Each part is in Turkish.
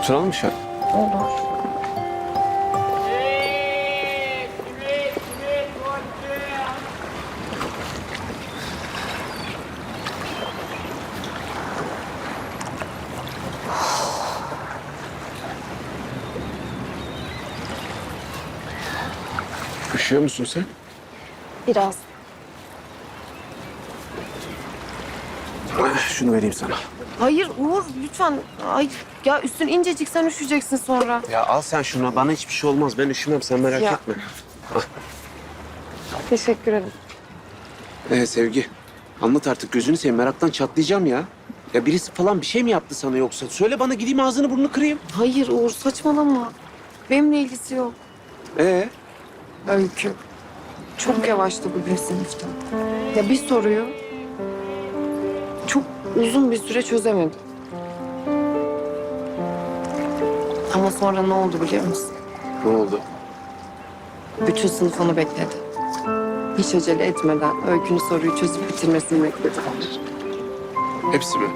Oturalım mı şöyle? Olur. Üşüyor musun sen? Biraz. Şunu vereyim sana. Hayır Uğur lütfen. Ay ya üstün incecik sen üşüyeceksin sonra. Ya al sen şunu. Bana hiçbir şey olmaz. Ben üşümem. Sen merak Ya. etme. Teşekkür ederim. Ee, Sevgi. Anlat artık. Gözünü seveyim. Meraktan çatlayacağım ya. Ya birisi falan bir şey mi yaptı sana yoksa? Söyle bana gideyim ağzını burnunu kırayım. Hayır Uğur saçmalama. Benimle ilgisi yok. Ee? Öykü. Çok yavaştı bugün sınıfta. Ya bir soruyu uzun bir süre çözemedim. Ama sonra ne oldu biliyor musun? Ne oldu? Bütün sınıf onu bekledi. Hiç acele etmeden Öykü'nün soruyu çözüp bitirmesini beklediler. Hepsi mi?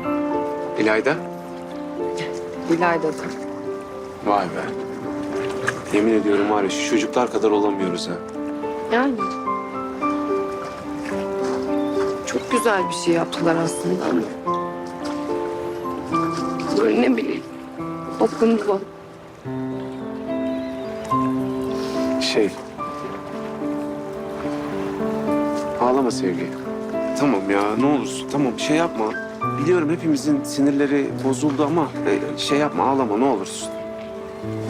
İlayda? İlayda da. Vay be. Yemin ediyorum var ya şu çocuklar kadar olamıyoruz ha. Yani. Çok güzel bir şey yaptılar aslında ama. Böyle ne bileyim. Okundu. Şey... Ağlama Sevgi. Tamam ya ne olursun tamam şey yapma. Biliyorum hepimizin sinirleri bozuldu ama e, şey yapma ağlama ne olursun.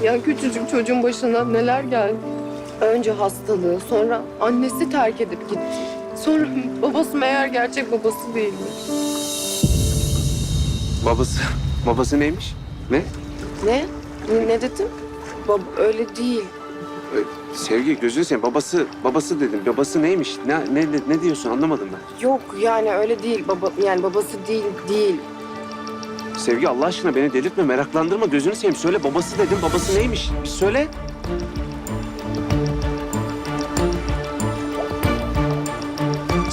Ya küçücük çocuğun başına neler geldi. Önce hastalığı, sonra annesi terk edip gitti. Sonra babası meğer gerçek babası değilmiş. Babası, babası neymiş? Ne? Ne? Ne, ne dedim? Bab öyle değil. E, Sevgi gözünü seveyim babası, babası dedim. Babası neymiş? Ne, ne, ne diyorsun anlamadım ben. Yok yani öyle değil. Baba yani babası değil, değil. Sevgi Allah aşkına beni delirtme meraklandırma gözünü seveyim. Söyle babası dedim babası neymiş? Bir söyle.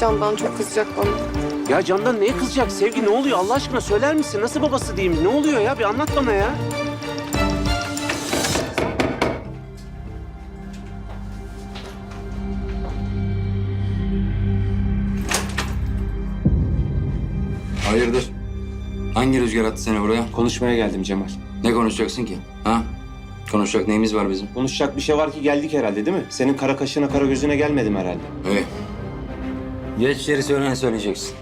Candan çok kızacak bana. Ya Candan neye kızacak? Sevgi ne oluyor Allah aşkına söyler misin? Nasıl babası diyeyim? Ne oluyor ya? Bir anlat bana ya. Hayırdır? Hangi rüzgar attı seni buraya? Konuşmaya geldim Cemal. Ne konuşacaksın ki? Ha? Konuşacak neyimiz var bizim? Konuşacak bir şey var ki geldik herhalde değil mi? Senin kara kaşına kara gözüne gelmedim herhalde. İyi. Geç içeri söyle ne söyleyeceksin?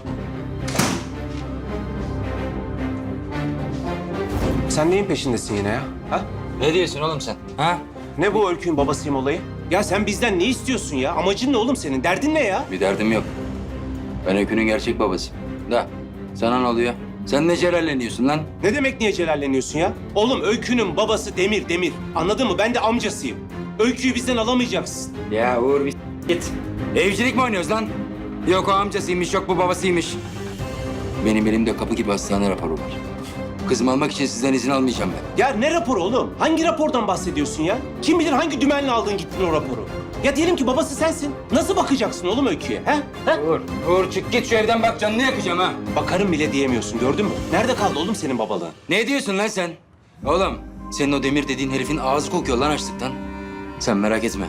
Sen neyin peşindesin yine ya? Ha? Ne diyorsun oğlum sen? Ha? Ne bu Öykü'nün babasıyım olayı? Ya sen bizden ne istiyorsun ya? Amacın ne oğlum senin? Derdin ne ya? Bir derdim yok. Ben Öykü'nün gerçek babasıyım. Da sana ne oluyor? Sen ne celalleniyorsun lan? Ne demek niye celalleniyorsun ya? Oğlum Öykü'nün babası Demir, Demir. Anladın mı? Ben de amcasıyım. Öykü'yü bizden alamayacaksın. Ya Uğur bir git. Evcilik mi oynuyoruz lan? Yok o amcasıymış, yok bu babasıymış. Benim elimde kapı gibi hastane raporu var. Kızımı almak için sizden izin almayacağım ben. Ya ne raporu oğlum? Hangi rapordan bahsediyorsun ya? Kim bilir hangi dümenle aldın gittin o raporu? Ya diyelim ki babası sensin. Nasıl bakacaksın oğlum Öykü'ye? He? He? Uğur, Uğur çık git şu evden bak canını yakacağım ha. Bakarım bile diyemiyorsun gördün mü? Nerede kaldı oğlum senin babalığın? Ne diyorsun lan sen? Oğlum, senin o demir dediğin herifin ağzı kokuyor lan açlıktan. Sen merak etme.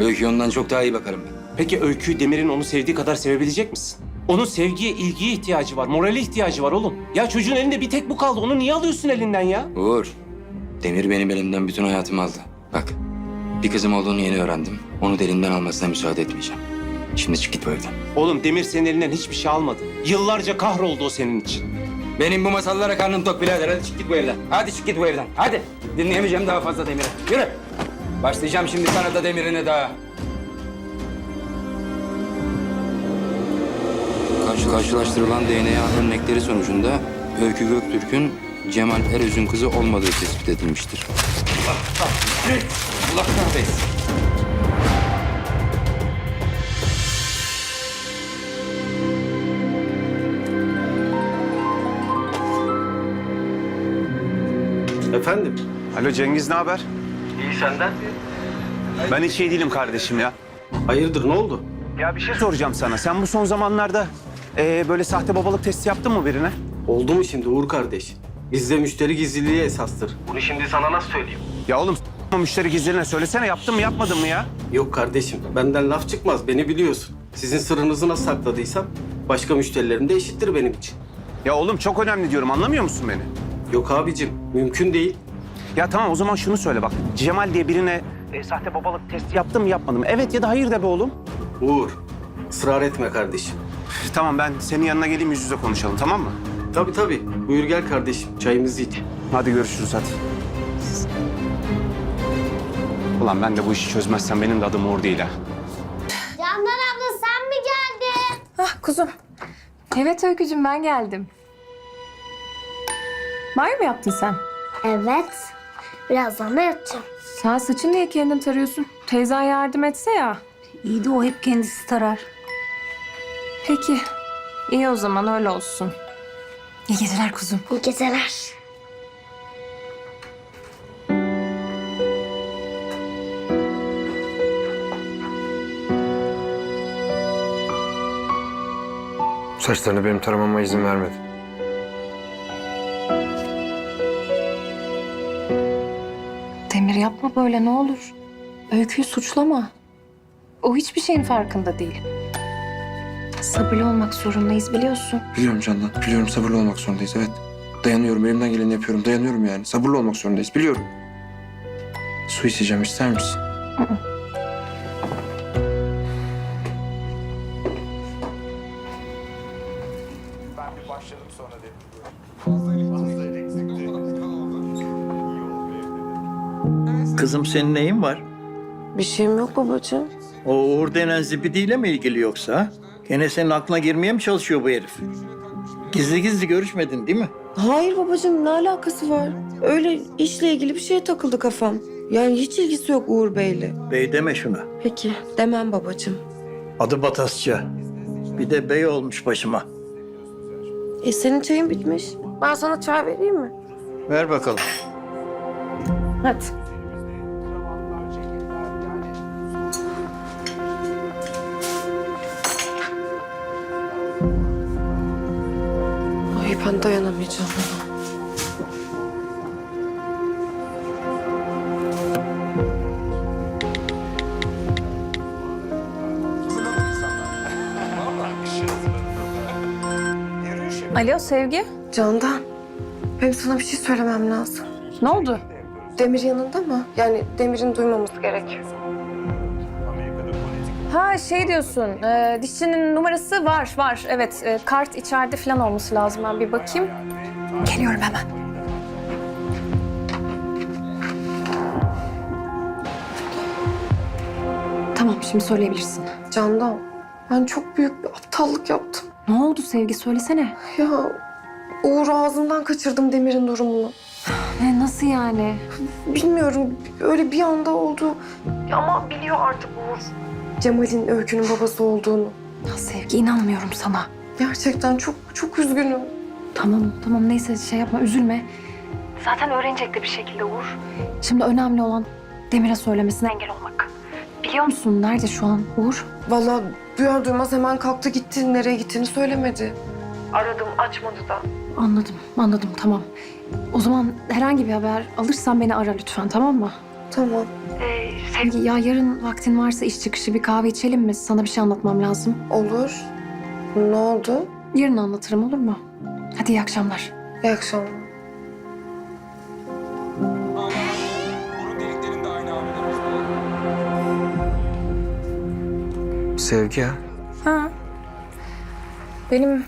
Öykü ondan çok daha iyi bakarım ben. Peki Öykü Demir'in onu sevdiği kadar sevebilecek misin? Onun sevgiye, ilgiye ihtiyacı var, morale ihtiyacı var oğlum. Ya çocuğun elinde bir tek bu kaldı. Onu niye alıyorsun elinden ya? Uğur, Demir benim elimden bütün hayatımı aldı. Bak, bir kızım olduğunu yeni öğrendim. Onu da elimden almasına müsaade etmeyeceğim. Şimdi çık git bu evden. Oğlum Demir senin elinden hiçbir şey almadı. Yıllarca kahroldu o senin için. Benim bu masallara karnım tok birader. Hadi çık git bu evden. Hadi çık git bu evden. Hadi. Dinleyemeyeceğim daha fazla Demir'i. Yürü. Başlayacağım şimdi sana da Demir'ine daha. Karşı karşılaştırılan DNA örnekleri sonucunda Öykü Göktürk'ün Cemal Eröz'ün kızı olmadığı tespit edilmiştir. Allah kahretsin. Efendim? Alo Cengiz ne haber? İyi senden. Ben hiç iyi değilim kardeşim ya. Hayırdır ne oldu? Ya bir şey soracağım sana. Sen bu son zamanlarda eee, böyle sahte babalık testi yaptın mı birine? Oldu mu şimdi Uğur kardeş? Bizde müşteri gizliliği esastır. Bunu şimdi sana nasıl söyleyeyim? Ya oğlum s**ma müşteri gizlerine söylesene yaptım mı yapmadım mı ya? Yok kardeşim, benden laf çıkmaz. Beni biliyorsun. Sizin sırrınızı nasıl sakladıysam başka müşterilerim de eşittir benim için. Ya oğlum çok önemli diyorum anlamıyor musun beni? Yok abicim, mümkün değil. Ya tamam o zaman şunu söyle bak. Cemal diye birine e, sahte babalık testi yaptım mı yapmadım mı? Evet ya da hayır de be oğlum. Uğur, ısrar etme kardeşim. Tamam ben senin yanına geleyim yüz yüze konuşalım tamam mı? Tabii tabii. Buyur gel kardeşim, çayımızı iç. Hadi görüşürüz hadi. Ulan ben de bu işi çözmezsem benim de adım Uğur değil ha. Candan abla sen mi geldin? Ah kuzum. Evet Öykücüğüm ben geldim. Banyo mu yaptın sen? Evet. Birazdan da yatacağım. Sen saçını niye kendin tarıyorsun? Teyzen yardım etse ya. İyi de o hep kendisi tarar. Peki. İyi o zaman öyle olsun. İyi geceler kuzum. İyi geceler. Saçlarını benim taramama izin vermedi. Demir yapma böyle ne olur. Öyküyü suçlama. O hiçbir şeyin farkında değil. Sabırlı olmak zorundayız biliyorsun. Biliyorum Candan, biliyorum sabırlı olmak zorundayız evet. Dayanıyorum, elimden geleni yapıyorum, dayanıyorum yani. Sabırlı olmak zorundayız, biliyorum. Su içeceğim, ister misin? Kızım senin neyin var? Bir şeyim yok babacığım. O Uğur denen zibidiyle mi ilgili yoksa? Gene senin aklına girmeye mi çalışıyor bu herif? Gizli gizli görüşmedin değil mi? Hayır babacığım ne alakası var? Öyle işle ilgili bir şeye takıldı kafam. Yani hiç ilgisi yok Uğur Bey'le. Bey deme şuna. Peki demem babacığım. Adı Batasça. Bir de bey olmuş başıma. E senin çayın bitmiş. Ben sana çay vereyim mi? Ver bakalım. Hadi. Ben dayanamayacağım. Alo Sevgi. Candan, benim sana bir şey söylemem lazım. Ne oldu? Demir yanında mı? Yani Demir'in duymaması gerekiyor. Ha şey diyorsun, e, dişçinin numarası var, var. Evet, e, kart içeride falan olması lazım. Ben bir bakayım. Geliyorum hemen. Tamam, şimdi söyleyebilirsin. Candan, ben çok büyük bir aptallık yaptım. Ne oldu Sevgi, söylesene. Ya Uğur ağzından kaçırdım Demir'in durumunu. Ne, nasıl yani? Bilmiyorum, öyle bir anda oldu. Ama biliyor artık Uğur. Cemal'in Öykü'nün babası olduğunu. Ya Sevgi, inanmıyorum sana. Gerçekten çok çok üzgünüm. Tamam, tamam neyse şey yapma, üzülme. Zaten öğrenecek de bir şekilde Uğur. Şimdi önemli olan Demir'e söylemesine engel olmak. Biliyor musun nerede şu an Uğur? Vallahi duyar duymaz hemen kalktı gitti. Nereye gittiğini söylemedi. Aradım açmadı da. Anladım, anladım tamam. O zaman herhangi bir haber alırsan beni ara lütfen tamam mı? Tamam. Sevgi ya yarın vaktin varsa iş çıkışı bir kahve içelim mi? Sana bir şey anlatmam lazım. Olur. Ne oldu? Yarın anlatırım olur mu? Hadi iyi akşamlar. İyi akşamlar. Sevgi ya. Ha. Benim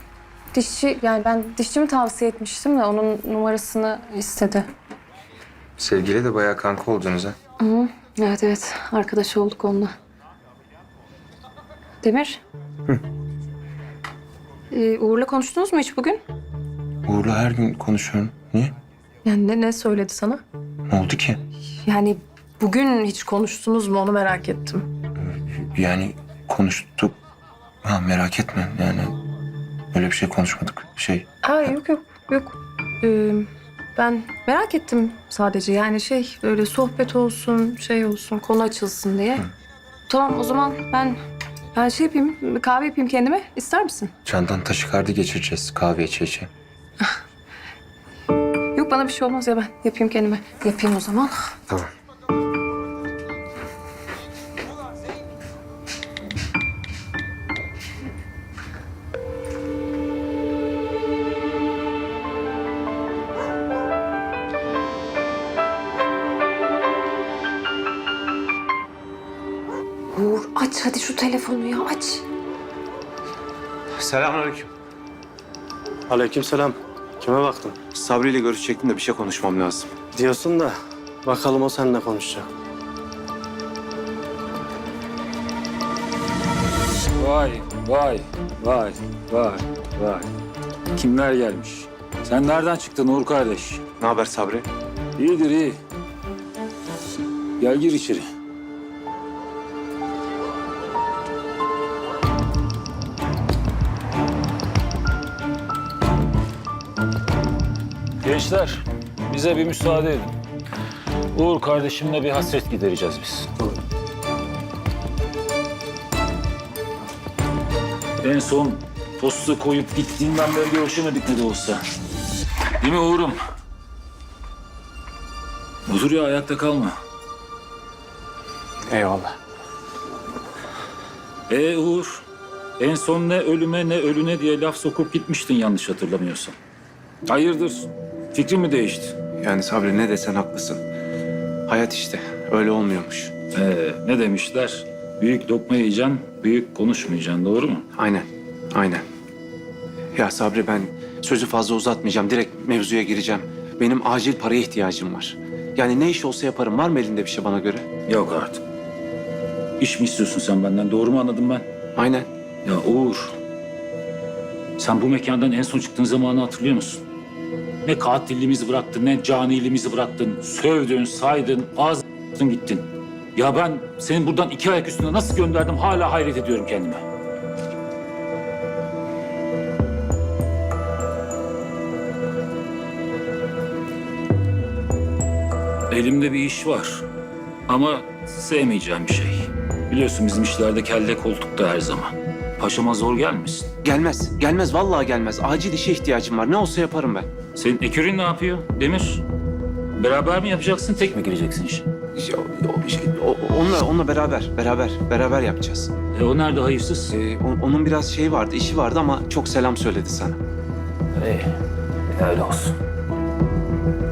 dişçi yani ben dişçimi tavsiye etmiştim de onun numarasını istedi. Sevgiyle de bayağı kanka oldunuz ha. Hı, evet evet arkadaş olduk onunla. Demir. Ee, Uğur'la konuştunuz mu hiç bugün? Uğur'la her gün konuşuyorum. Niye? Yani ne, ne söyledi sana? Ne oldu ki? Yani bugün hiç konuştunuz mu onu merak ettim. Yani konuştuk. Ha merak etme yani. Öyle bir şey konuşmadık. Şey, Ha yok yok yok. Ee, ben merak ettim sadece yani şey böyle sohbet olsun şey olsun konu açılsın diye. Tamam o zaman ben ben şey yapayım kahve yapayım kendime ister misin? Candan taşikardi geçireceğiz kahve içe içe. bana bir şey olmaz ya ben yapayım kendime. Yapayım o zaman. Tamam. Şu telefonu ya aç. Selamünaleyküm. Aleykümselam. Kime baktın? Sabri ile görüşecektim de bir şey konuşmam lazım. Diyorsun da bakalım o seninle konuşacak. Vay, vay, vay, vay, vay. Kimler gelmiş? Sen nereden çıktın Uğur kardeş? Ne haber Sabri? İyidir iyi. Gel gir içeri. Gençler, bize bir müsaade edin. Uğur kardeşimle bir hasret gidereceğiz biz. En son posta koyup gittiğinden beri görüşemedik ne de olsa. Değil mi Uğur'um? Otur ya ayakta kalma. Eyvallah. Ee Uğur, en son ne ölüme ne ölüne diye laf sokup gitmiştin yanlış hatırlamıyorsam. Hayırdır? Fikrin mi değişti? Yani Sabri ne desen haklısın. Hayat işte öyle olmuyormuş. Ee, ne demişler? Büyük lokma yiyeceksin, büyük konuşmayacaksın. Doğru mu? Aynen, aynen. Ya Sabri ben sözü fazla uzatmayacağım. Direkt mevzuya gireceğim. Benim acil paraya ihtiyacım var. Yani ne iş olsa yaparım. Var mı elinde bir şey bana göre? Yok artık. İş mi istiyorsun sen benden? Doğru mu anladım ben? Aynen. Ya Uğur, sen bu mekandan en son çıktığın zamanı hatırlıyor musun? Ne katilliğimizi bıraktın, ne caniliğimizi bıraktın. Sövdün, saydın, ağzın gittin. Ya ben senin buradan iki ayak üstünde nasıl gönderdim hala hayret ediyorum kendime. Elimde bir iş var. Ama sevmeyeceğim bir şey. Biliyorsun bizim işlerde kelle koltukta her zaman. Paşama zor gelmesin. Gelmez. Gelmez. Vallahi gelmez. Acil işe ihtiyacım var. Ne olsa yaparım ben. Senin ekürün ne yapıyor Demir? Beraber mi yapacaksın, tek mi gireceksin işe? İşte o- şey, o- onunla, onunla beraber, beraber, beraber yapacağız. E o nerede hayırsız? Ee, o- onun biraz şeyi vardı, işi vardı ama çok selam söyledi sana. İyi, öyle olsun.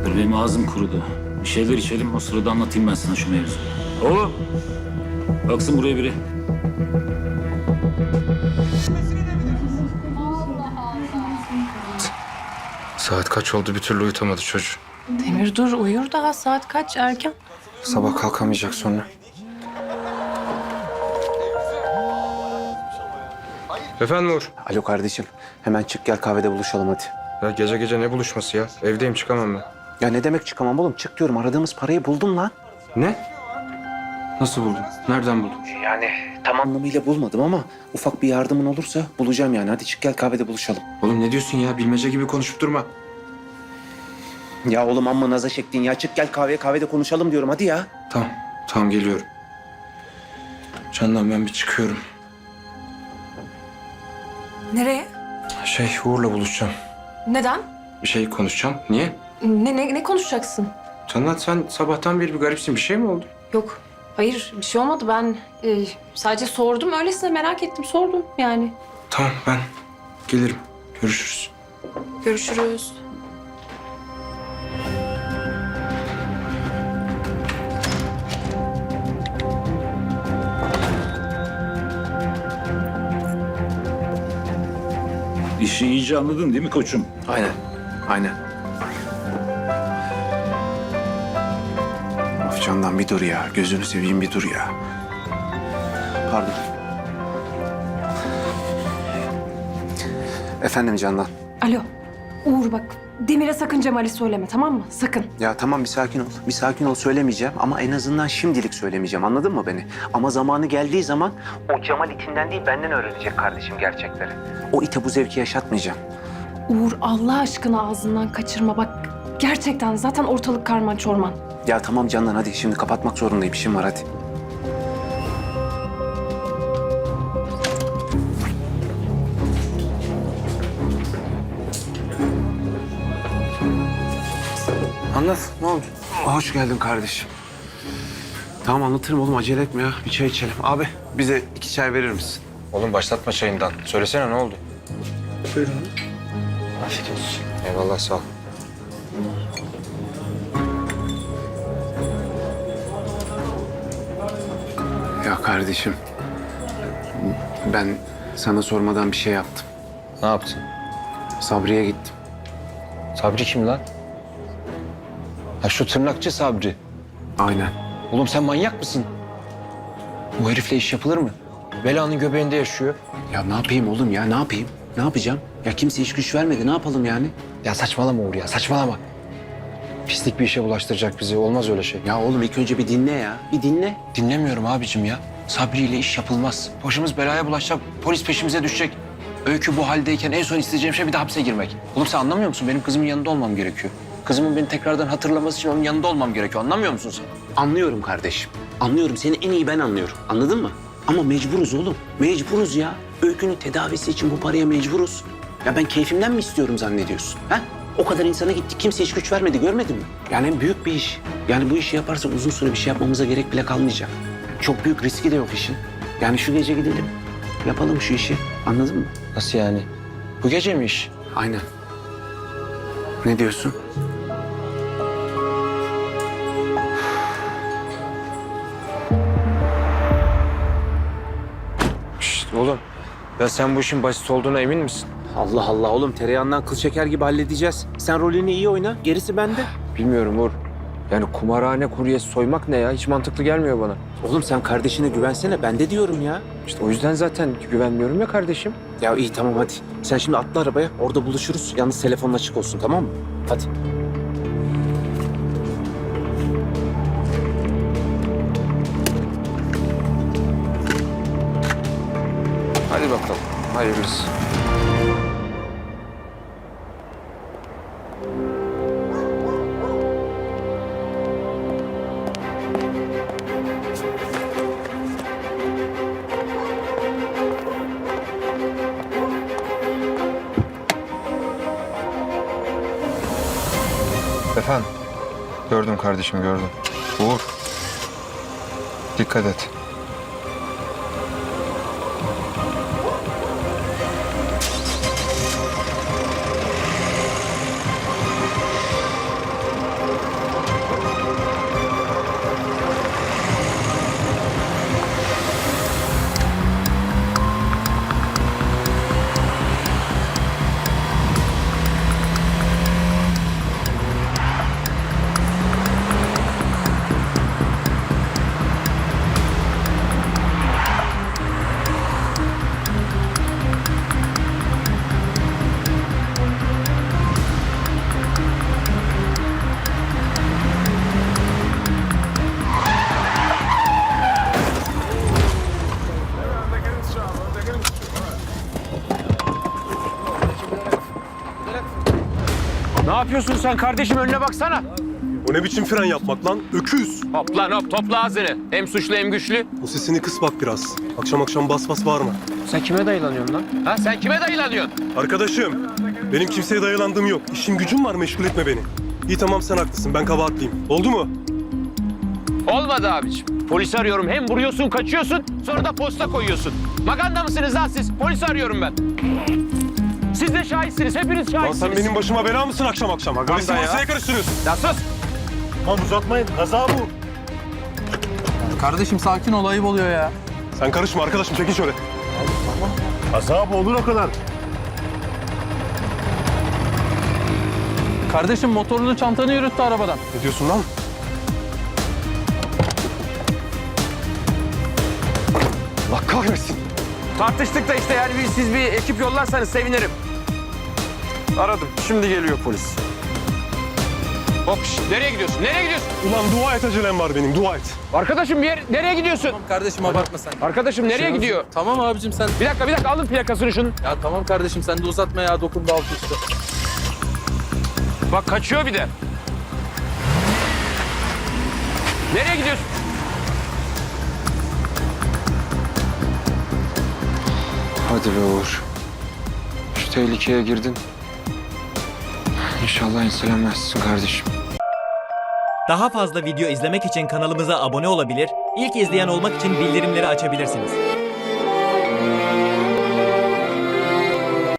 Dur benim ağzım kurudu. Bir şeyler içelim, o sırada anlatayım ben sana şu mevzuyu. Oğlum, baksın buraya biri. Saat kaç oldu bir türlü uyutamadı çocuğu. Demir dur uyur daha saat kaç erken. Sabah kalkamayacak sonra. Efendim Uğur? Alo kardeşim, hemen çık gel kahvede buluşalım hadi. Ya gece gece ne buluşması ya? Evdeyim çıkamam ben. Ya ne demek çıkamam oğlum? Çık diyorum. Aradığımız parayı buldum lan. Ne? Nasıl buldun? Nereden buldun? Yani tam anlamıyla bulmadım ama ufak bir yardımın olursa bulacağım yani. Hadi çık gel kahvede buluşalım. Oğlum ne diyorsun ya? Bilmece gibi konuşup durma. Ya oğlum amma naza çektin ya. Çık gel kahveye kahvede konuşalım diyorum hadi ya. Tamam, tamam geliyorum. Candan ben bir çıkıyorum. Nereye? Şey Uğur'la buluşacağım. Neden? Bir şey konuşacağım. Niye? Ne, ne, ne konuşacaksın? Candan sen sabahtan beri bir garipsin. Bir şey mi oldu? Yok. Hayır bir şey olmadı. Ben e, sadece sordum. Öylesine merak ettim. Sordum yani. Tamam ben gelirim. Görüşürüz. Görüşürüz. İşi iyice anladın değil mi koçum? Aynen. Aynen. Candan bir dur ya. Gözünü seveyim bir dur ya. Pardon. Efendim Candan. Alo. Uğur bak. Demir'e sakın Cemal'i söyleme tamam mı? Sakın. Ya tamam bir sakin ol. Bir sakin ol söylemeyeceğim ama en azından şimdilik söylemeyeceğim. Anladın mı beni? Ama zamanı geldiği zaman o Cemal itinden değil benden öğrenecek kardeşim gerçekleri. O ite bu zevki yaşatmayacağım. Uğur Allah aşkına ağzından kaçırma bak. Gerçekten zaten ortalık karman çorman. Ya tamam Candan hadi şimdi kapatmak zorundayım. İşim var hadi. Anlat ne oldu? Hoş geldin kardeşim. Tamam anlatırım oğlum acele etme ya. Bir çay içelim. Abi bize iki çay verir misin? Oğlum başlatma çayından. Söylesene ne oldu? Buyurun. Afiyet olsun. Eyvallah sağ ol. Ya kardeşim. Ben sana sormadan bir şey yaptım. Ne yaptın? Sabri'ye gittim. Sabri kim lan? Ha şu tırnakçı Sabri. Aynen. Oğlum sen manyak mısın? Bu herifle iş yapılır mı? Belanın göbeğinde yaşıyor. Ya ne yapayım oğlum ya ne yapayım? Ne yapacağım? Ya kimse iş güç vermedi. Ne yapalım yani? Ya saçmalama Uğur ya saçmalama. Pislik bir işe bulaştıracak bizi. Olmaz öyle şey. Ya oğlum ilk önce bir dinle ya. Bir dinle. Dinlemiyorum abicim ya. Sabri ile iş yapılmaz. Başımız belaya bulaşacak. Polis peşimize düşecek. Öykü bu haldeyken en son isteyeceğim şey bir de hapse girmek. Oğlum sen anlamıyor musun? Benim kızımın yanında olmam gerekiyor. Kızımın beni tekrardan hatırlaması için onun yanında olmam gerekiyor. Anlamıyor musun sen? Anlıyorum kardeşim. Anlıyorum. Seni en iyi ben anlıyorum. Anladın mı? Ama mecburuz oğlum. Mecburuz ya. Öykünün tedavisi için bu paraya mecburuz. Ya ben keyfimden mi istiyorum zannediyorsun? Ha? O kadar insana gittik. Kimse hiç güç vermedi. Görmedin mi? Yani büyük bir iş. Yani bu işi yaparsak uzun süre bir şey yapmamıza gerek bile kalmayacak. Çok büyük riski de yok işin. Yani şu gece gidelim. Yapalım şu işi. Anladın mı? Nasıl yani? Bu gece mi iş? Aynen. Ne diyorsun? Şşt oğlum. Ya sen bu işin basit olduğuna emin misin? Allah Allah oğlum tereyağından kıl çeker gibi halledeceğiz. Sen rolünü iyi oyna. Gerisi bende. Bilmiyorum Uğur. Yani kumarhane kuryesi soymak ne ya? Hiç mantıklı gelmiyor bana. Oğlum sen kardeşine güvensene. Ben de diyorum ya. İşte o yüzden zaten güvenmiyorum ya kardeşim. Ya iyi tamam hadi. Sen şimdi atla arabaya. Orada buluşuruz. Yalnız telefonun açık olsun tamam mı? Hadi. Hadi bakalım. Hayırlısı. Kardeşim gördüm. Uğur. Dikkat et. Ne yapıyorsun sen kardeşim önüne baksana. O ne biçim fren yapmak lan? Öküz. Hop lan hop topla ağzını. Hem suçlu hem güçlü. O sesini kıs bak biraz. Akşam akşam bas bas bağırma. Sen kime dayılanıyorsun lan? Ha sen kime dayılanıyorsun? Arkadaşım, benim kimseye dayalandığım yok. İşim gücüm var, meşgul etme beni. İyi tamam sen haklısın, ben kabahatliyim. Oldu mu? Olmadı abiciğim. Polisi arıyorum. Hem vuruyorsun, kaçıyorsun, sonra da posta koyuyorsun. Maganda mısınız lan siz? Polisi arıyorum ben. Siz de şahitsiniz. Hepiniz Lan şahitsiniz. sen benim başıma bela mısın akşam akşam? Polisi ya. masaya karıştırıyorsun. Ya sus! Lan uzatmayın, kaza bu. Kardeşim sakin ol ayıp oluyor ya. Sen karışma arkadaşım, çekil şöyle. Kaza bu olur o kadar. Kardeşim motorunu çantanı yürüttü arabadan. Ne diyorsun lan? Allah kahretsin. Tartıştık da işte yani siz bir ekip yollarsanız sevinirim. Aradım. Şimdi geliyor polis. Hop nereye gidiyorsun? Nereye gidiyorsun? Ulan dua et acelem var benim, dua et. Arkadaşım bir yer, nereye gidiyorsun? Kardeşim abartma sen. Arkadaşım nereye gidiyor? Tamam abicim sen. Bir dakika bir dakika alın plakasını şunun. Ya tamam kardeşim sen de uzatma ya dokundu alt üstü. Bak kaçıyor bir de. Nereye gidiyorsun? Hadi be Uğur. Şu tehlikeye girdin. İnşallah enselenmezsin kardeşim. Daha fazla video izlemek için kanalımıza abone olabilir, ilk izleyen olmak için bildirimleri açabilirsiniz.